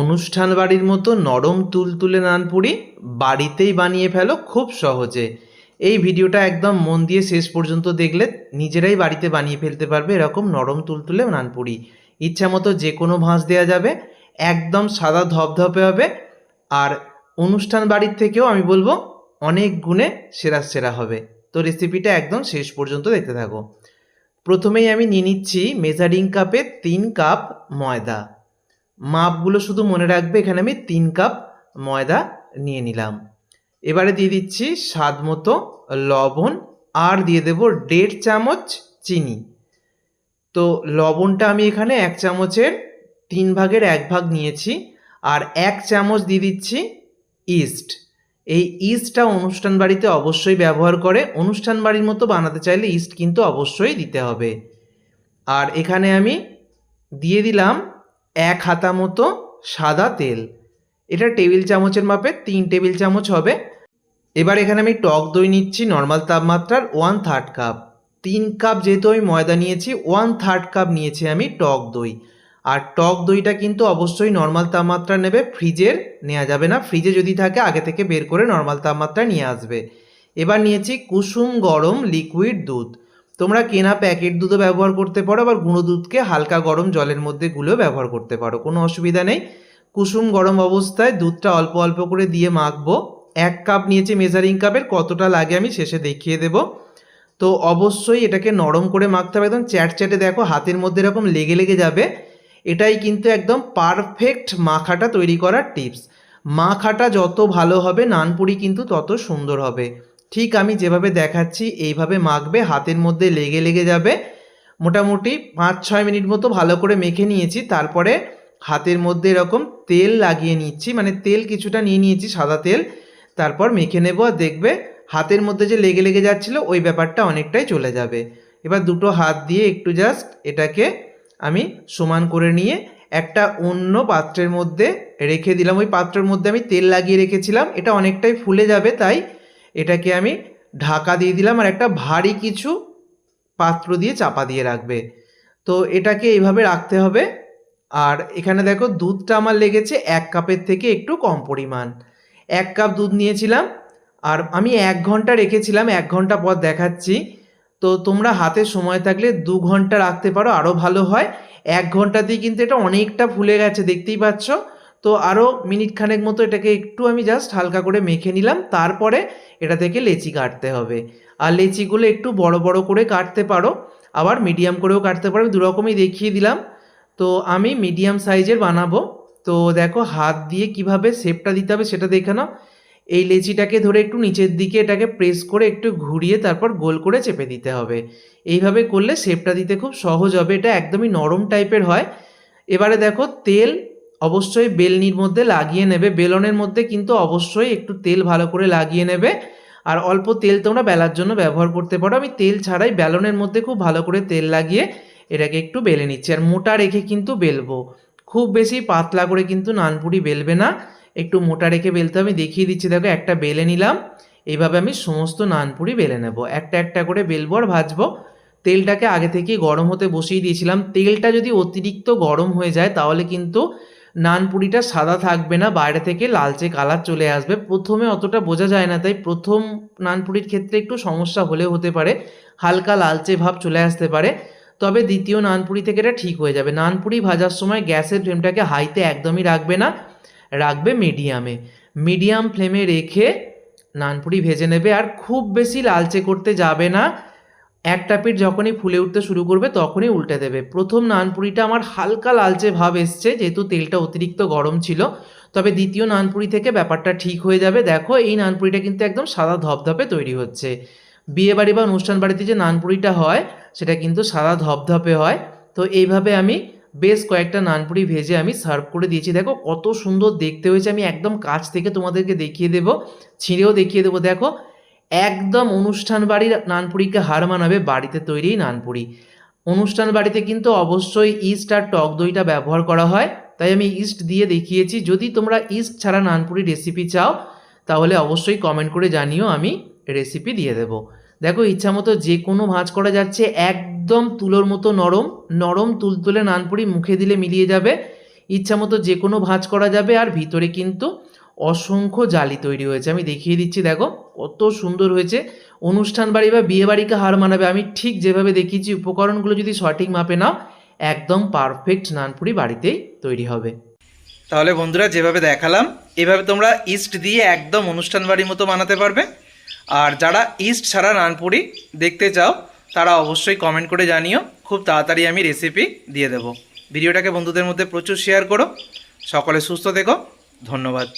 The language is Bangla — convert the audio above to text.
অনুষ্ঠান বাড়ির মতো নরম তুলতুলে নানপুরি বাড়িতেই বানিয়ে ফেলো খুব সহজে। এই ভিডিওটা একদম মন দিয়ে শেষ পর্যন্ত দেখলে নিজেরাই বাড়িতে বানিয়ে ফেলতে পারবে এরকম নরম তুলতুলে নানপুরি। ইচ্ছা মতো যে কোনো ভাঁজ দেওয়া যাবে, একদম সাদা ধপধপে হবে। আর অনুষ্ঠান বাড়ির থেকেও আমি বলব অনেক গুণে সেরা সেরা হবে। তো রেসিপিটা একদম শেষ পর্যন্ত দেখতে থাকো। প্রথমেই আমি নিয়ে নিচ্ছি মেজারিং কাপে তিন কাপ ময়দা। মাপগুলো শুধু মনে রাখবে, এখানে আমি তিন কাপ ময়দা নিয়ে নিলাম। এবারে দিয়ে দিচ্ছি স্বাদ মতো লবণ, আর দিয়ে দেব দেড় চামচ চিনি। তো লবণটা আমি এখানে এক চামচের তিন ভাগের এক ভাগ নিয়েছি, আর এক চামচ দিয়ে দিচ্ছি ইস্ট। এই ইস্টটা অনুষ্ঠান বাড়িতে অবশ্যই ব্যবহার করে, অনুষ্ঠান বাড়ির মতো বানাতে চাইলে ইস্ট কিন্তু অবশ্যই দিতে হবে। আর এখানে আমি দিয়ে দিলাম এক হাতা মতো সাদা তেল। এটা টেবিল চামচের মাপে তিন টেবিল চামচ হবে। এবার এখানে আমি টক দই নিচ্ছি নর্মাল তাপমাত্রার ওয়ান থার্ড কাপ। তিন কাপ যেহেতু আমি ময়দা নিয়েছি, ওয়ান থার্ড কাপ নিয়েছি আমি টক দই। আর টক দইটা কিন্তু অবশ্যই নর্মাল তাপমাত্রা নেবে, ফ্রিজের নেওয়া যাবে না। ফ্রিজে যদি থাকে, আগে থেকে বের করে নর্মাল তাপমাত্রা নিয়ে আসবে। এবার নিয়েছি কুসুম গরম লিকুইড দুধ। তোমরা কেনা প্যাকেট দুধও ব্যবহার করতে পারো, আবার গুঁড়ো দুধকে হালকা গরম জলের মধ্যে গুলেও ব্যবহার করতে পারো, কোনো অসুবিধা নেই। কুসুম গরম অবস্থায় দুধটা অল্প অল্প করে দিয়ে মাখবো। এক কাপ নিয়েছি মেজারিং কাপের কতটা লাগে আমি শেষে দেখিয়ে দেব। তো অবশ্যই এটাকে নরম করে মাখতে হবে, একদম চ্যাট চ্যাটে দেখো হাতের মধ্যে এরকম লেগে লেগে যাবে। এটাই কিন্তু একদম পারফেক্ট মাখাটা তৈরি করার টিপস মাখাটা যত ভালো হবে, নানপুরি কিন্তু তত সুন্দর হবে। ঠিক আমি যেভাবে দেখাচ্ছি, এইভাবে মাখবে, হাতের মধ্যে লেগে লেগে যাবে। মোটামুটি পাঁচ, ছয় মিনিট মতো ভালো করে মেখে নিয়েছি, তারপরে হাতের মধ্যে এরকম তেল লাগিয়ে নিচ্ছি মানে তেল কিছুটা নিয়ে নিয়েছি, সাদা তেল। তারপর মেখে নেব আর দেখবে হাতের মধ্যে যে লেগে লেগে যাচ্ছিল, ওই ব্যাপারটা অনেকটাই চলে যাবে। এবার দুটো হাত দিয়ে একটু জাস্ট এটাকে আমি সমান করে নিয়ে একটা অন্য পাত্রের মধ্যে রেখে দিলাম। ওই পাত্রের মধ্যে আমি তেল লাগিয়ে রেখেছিলাম, এটা অনেকটাই ফুলে যাবে, তাই এটাকে আমি ঢাকা দিয়ে দিলাম আর একটা ভারী কিছু পাত্র দিয়ে চাপা দিয়ে রাখবে। তো এটাকে এইভাবে রাখতে হবে। আর এখানে দেখো দুধটা আমার লেগেছে এক কাপের থেকে একটু কম পরিমাণ। এক কাপ দুধ নিয়েছিলাম আর আমি এক ঘণ্টা রেখেছিলাম, এক ঘণ্টা পর দেখাচ্ছি। তো তোমরা হাতে সময় থাকলে দু ঘণ্টা রাখতে পারো আরও ভালো হয়। এক ঘন্টাতেই কিন্তু এটা অনেকটা ফুলে গেছে, দেখতেই পাচ্ছ? তো আরও মিনিট খানেক মতো এটাকে একটু আমি জাস্ট হালকা করে মেখে নিলাম, তারপরে এটা থেকে লেচি কাটতে হবে। আর লেচিগুলো একটু বড় বড় করে কাটতে পারো, আবার মিডিয়াম করেও কাটতে পারো দুরকমই দেখিয়ে দিলাম। তো আমি মিডিয়াম সাইজের বানাবো। তো দেখো হাত দিয়ে কীভাবে শেপটা দিতে হবে সেটা দেখে নাও। এই লেচিটাকে ধরে একটু নিচের দিকে এটাকে প্রেস করে একটু ঘুরিয়ে তারপর গোল করে চেপে দিতে হবে। এইভাবে করলে শেপটা দিতে খুব সহজ হবে, এটা একদমই নরম টাইপের হয়। এবারে দেখো তেল অবশ্যই বেলনির মধ্যে লাগিয়ে নেবে। বেলনের মধ্যে কিন্তু অবশ্যই একটু তেল ভালো করে লাগিয়ে নেবে। আর অল্প তেল তোমরা বেলার জন্য ব্যবহার করতে পারো। আমি তেল ছাড়াই বেলনের মধ্যে খুব ভালো করে তেল লাগিয়ে এটাকে একটু বেলে নিচ্ছি। আর মোটা রেখে কিন্তু বেলবো। খুব বেশি পাতলা করে কিন্তু নানপুরি বেলবে না। একটু মোটা রেখে বেলতে আমি দেখিয়ে দিচ্ছি, দেখো, একটা বেলে নিলাম। এইভাবে আমি সমস্ত নানপুরি বেলে নেব। একটা একটা করে বেলবো আর ভাজবো। তেলটাকে আগে থেকেই গরম হতে বসিয়ে দিয়েছিলাম। তেলটা যদি অতিরিক্ত গরম হয়ে যায়, তাহলে কিন্তু নানপুরিটা সাদা থাকবে না, বাইরে থেকে লালচে কালার চলে আসবে। প্রথমে অতটা বোঝা যায় না, তাই প্রথম নানপুরির ক্ষেত্রে একটু সমস্যা হলেও হতে পারে। হালকা লালচে ভাব চলে আসতে পারে। তবে দ্বিতীয় নানপুরি থেকে এটা ঠিক হয়ে যাবে। নানপুরি ভাজার সময় গ্যাসের ফ্লেমটাকে হাইতে একদমই রাখবে না, রাখবে মিডিয়ামে। মিডিয়াম ফ্লেমে রেখে নানপুরি ভেজে নেবে। আর খুব বেশি লালচে করতে যাবে না। একটা পিঠ যখনই ফুলে উঠতে শুরু করবে, তখনই উল্টে দেবে। প্রথম নানপুরিটা আমার হালকা লালচে ভাব এসছে, যেহেতু তেলটা অতিরিক্ত গরম ছিল। তবে দ্বিতীয় নানপুরি থেকে ব্যাপারটা ঠিক হয়ে যাবে। দেখো, এই নানপুরিটা কিন্তু একদম সাদা ধপধপে তৈরি হচ্ছে। বিয়ে বাড়ি বা অনুষ্ঠান বাড়িতে যে নানপুরিটা হয়, সেটা কিন্তু সাদা ধপধপে হয়। তো এইভাবে আমি বেশ কয়েকটা নানপুরি ভেজে আমি সার্ভ করে দিয়েছি। দেখো, কত সুন্দর দেখতে হয়েছে। আমি একদম কাছ থেকে তোমাদেরকে দেখিয়ে দেবো, ছিঁড়েও দেখিয়ে দেবো। দেখো একদম অনুষ্ঠান বাড়ির নানপুরিকে হার মানাবে বাড়িতে তৈরি নানপুরি। অনুষ্ঠান বাড়িতে কিন্তু অবশ্যই ইস্ট আর টক দইটা ব্যবহার করা হয়। তাই আমি ইস্ট দিয়ে দেখিয়েছি। যদি তোমরা ইস্ট ছাড়া নানপুরি রেসিপি চাও, তাহলে অবশ্যই কমেন্ট করে জানিও, আমি রেসিপি দিয়ে দেবো। দেখো ইচ্ছা মতো যে কোনো ভাঁজ করা যাচ্ছে একদম তুলোর মতো নরম নরম তুলতুলে নানপুরি মুখে দিলে মিলিয়ে যাবে। ইচ্ছা মতো যে কোনো ভাঁজ করা যাবে, আর ভিতরে কিন্তু অসংখ্য জালি তৈরি হয়েছে। আমি দেখিয়ে দিচ্ছি, দেখো, কত সুন্দর হয়েছে। অনুষ্ঠান বাড়ি বা বিয়ে বাড়িকে হার মানাবে। আমি ঠিক যেভাবে দেখিয়েছি, উপকরণগুলো যদি সঠিক মাপে নাও, একদম পারফেক্ট নানপুরি বাড়িতেই তৈরি হবে। তাহলে বন্ধুরা, যেভাবে দেখালাম, এভাবে তোমরা ইস্ট দিয়ে একদম অনুষ্ঠান বাড়ির মতো বানাতে পারবে। আর যারা ইস্ট ছাড়া নানপুরি দেখতে চাও, তারা অবশ্যই কমেন্ট করে জানিও। খুব তাড়াতাড়ি আমি রেসিপি দিয়ে দেবো। ভিডিওটাকে বন্ধুদের মধ্যে প্রচুর শেয়ার করো। সকলে সুস্থ থেকো। ধন্যবাদ।